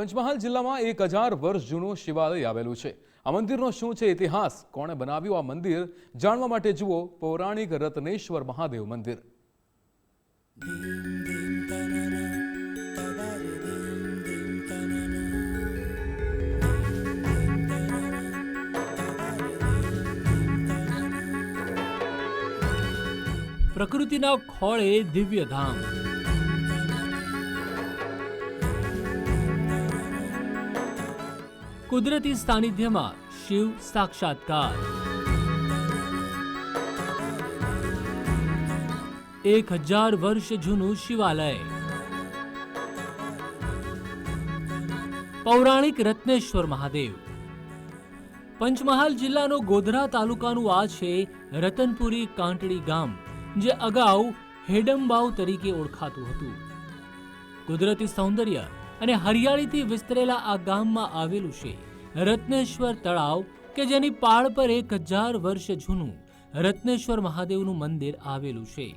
પંચમહાલ જિલ્લામાં એક હજાર વર્ષ જૂનું શિવાલય આવેલું છે. આ મંદિરનો શું છે ઇતિહાસ? કોણે બનાવ્યું આ મંદિર? જાણવા માટે જુઓ પૌરાણિક રત્નેશ્વર મહાદેવ મંદિર. પ્રકૃતિના ખોળે દિવ્ય ધામ. કુદરતી સાનિધ્યમાં શિવ સાક્ષાત્કાર. એક હજાર વર્ષ જૂનું શિવાલય. પૌરાણિક રત્નેશ્વર મહાદેવ. પંચમહાલ જિલ્લાનો ગોધરા તાલુકાનું આ છે રતનપુરી કાંટડી ગામ, જે અગાઉ હેડમબાવ તરીકે ઓળખાતું હતું. કુદરતી સૌંદર્ય અને હરિયાળીથી વિસ્તરેલા આ ગામમાં આવેલું છે. રત્નેશ્વર તળાવ, કે જેની પાળ પર એક હજાર વર્ષ જૂનું રત્નેશ્વર મહાદેવનું મંદિર આવેલું છે.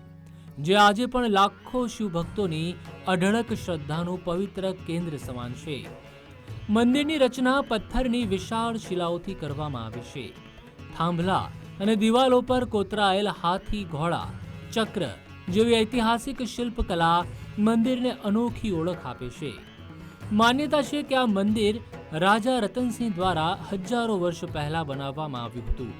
જે આજે પણ લાખો શિવભક્તોની અઢળક શ્રદ્ધાનું પવિત્ર કેન્દ્ર સમાન છે. મંદિરની રચના પથ્થરની વિશાળ શિલાઓથી કરવામાં આવી છે. થાંભલા અને દિવાલો પર કોતરાયેલ હાથી ઘોડા, ચક્ર જેવી ઐતિહાસિક શિલ્પકલા મંદિરને અનોખી ઓળખ આપે છે. માન્યતા છે કે આ મંદિર રાજા રતનસિંહ દ્વારા હજારો વર્ષ પહેલા બનાવવામાં આવ્યું હતું.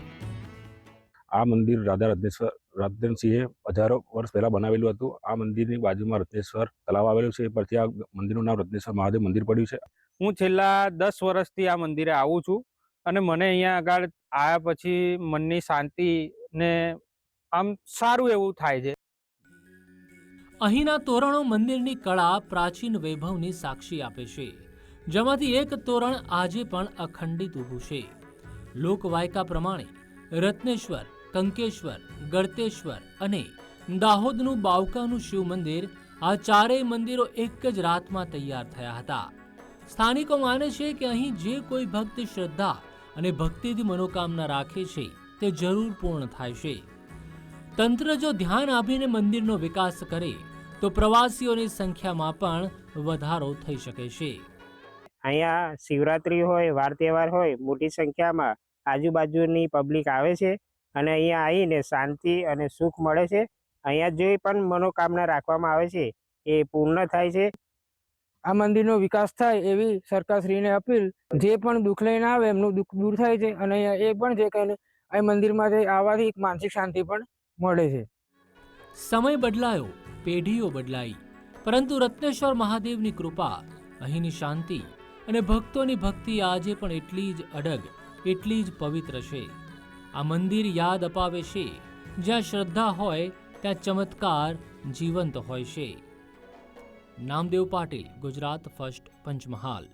આ મંદિર રાધા રત્નેશ્વર રત્નસિંહે હજારો વર્ષ પહેલા બનાવેલું હતું. આ મંદિરની બાજુમાં રત્નેશ્વર તલાવ આવેલું છે. એ પરથી આ મંદિરનું નામ રત્નેશ્વર મહાદેવ મંદિર પડ્યું છે. હું છેલ્લા દસ વર્ષથી આ મંદિરે આવું છું અને મને અહીંયા આગળ આવ્યા પછી મનની શાંતિ ને આમ સારું એવું થાય છે. અહીંના તોરણો મંદિરની કળા પ્રાચીન વૈભવની સાક્ષી આપે છે, જેમાંથી એક તોરણ આજે પણ અખંડિત ઊભું છે. લોકવાયકા પ્રમાણે રત્નેશ્વર, કંકેશ્વર, ગળતેશ્વર અને દાહોદનું બાવકાનું શિવ મંદિર આ ચારેય મંદિરો એક જ રાતમાં તૈયાર થયા હતા. સ્થાનિકો માને છે કે અહીં જે કોઈ ભક્ત શ્રદ્ધા અને ભક્તિથી મનોકામના રાખે છે, તે જરૂર પૂર્ણ થાય છે. તંત્ર જો ધ્યાન આપીને મંદિરનો વિકાસ કરે તો પ્રવાસીઓની સંખ્યામાં પણ વધારો થઈ શકે છે. અહીંયા શિવરાત્રી હોય વાર તહેવાર હોય મોટી સંખ્યામાં આજુબાજુની પબ્લિક આવે છે અને અહીંયા આવીને શાંતિ અને સુખ મળે છે. અહીંયા જે પણ મનોકામના રાખવામાં આવે છે એ પૂર્ણ થાય છે. આ મંદિરનો વિકાસ થાય એવી સરકારશ્રીને અપીલ જે પણ દુઃખ લઈને આવે એમનું દુઃખ દૂર થાય છે અને અહીંયા એ પણ છે કહીને અહીં મંદિરમાં આવવાથી એક માનસિક શાંતિ પણ મળે છે. સમય બદલાયો. પેઢીઓ બદલાઈ. પરંતુ રત્નેશ્વર મહાદેવની કૃપા, અહીંની શાંતિ અને ભક્તોની ભક્તિ આજે પણ એટલી જ અડગ, એટલી જ પવિત્ર છે. આ મંદિર યાદ અપાવે છે. જ્યાં શ્રદ્ધા હોય, ત્યાં ચમત્કાર જીવંત હોય છે. નામદેવ પાટીલ, ગુજરાત ફર્સ્ટ પંચમહાલ.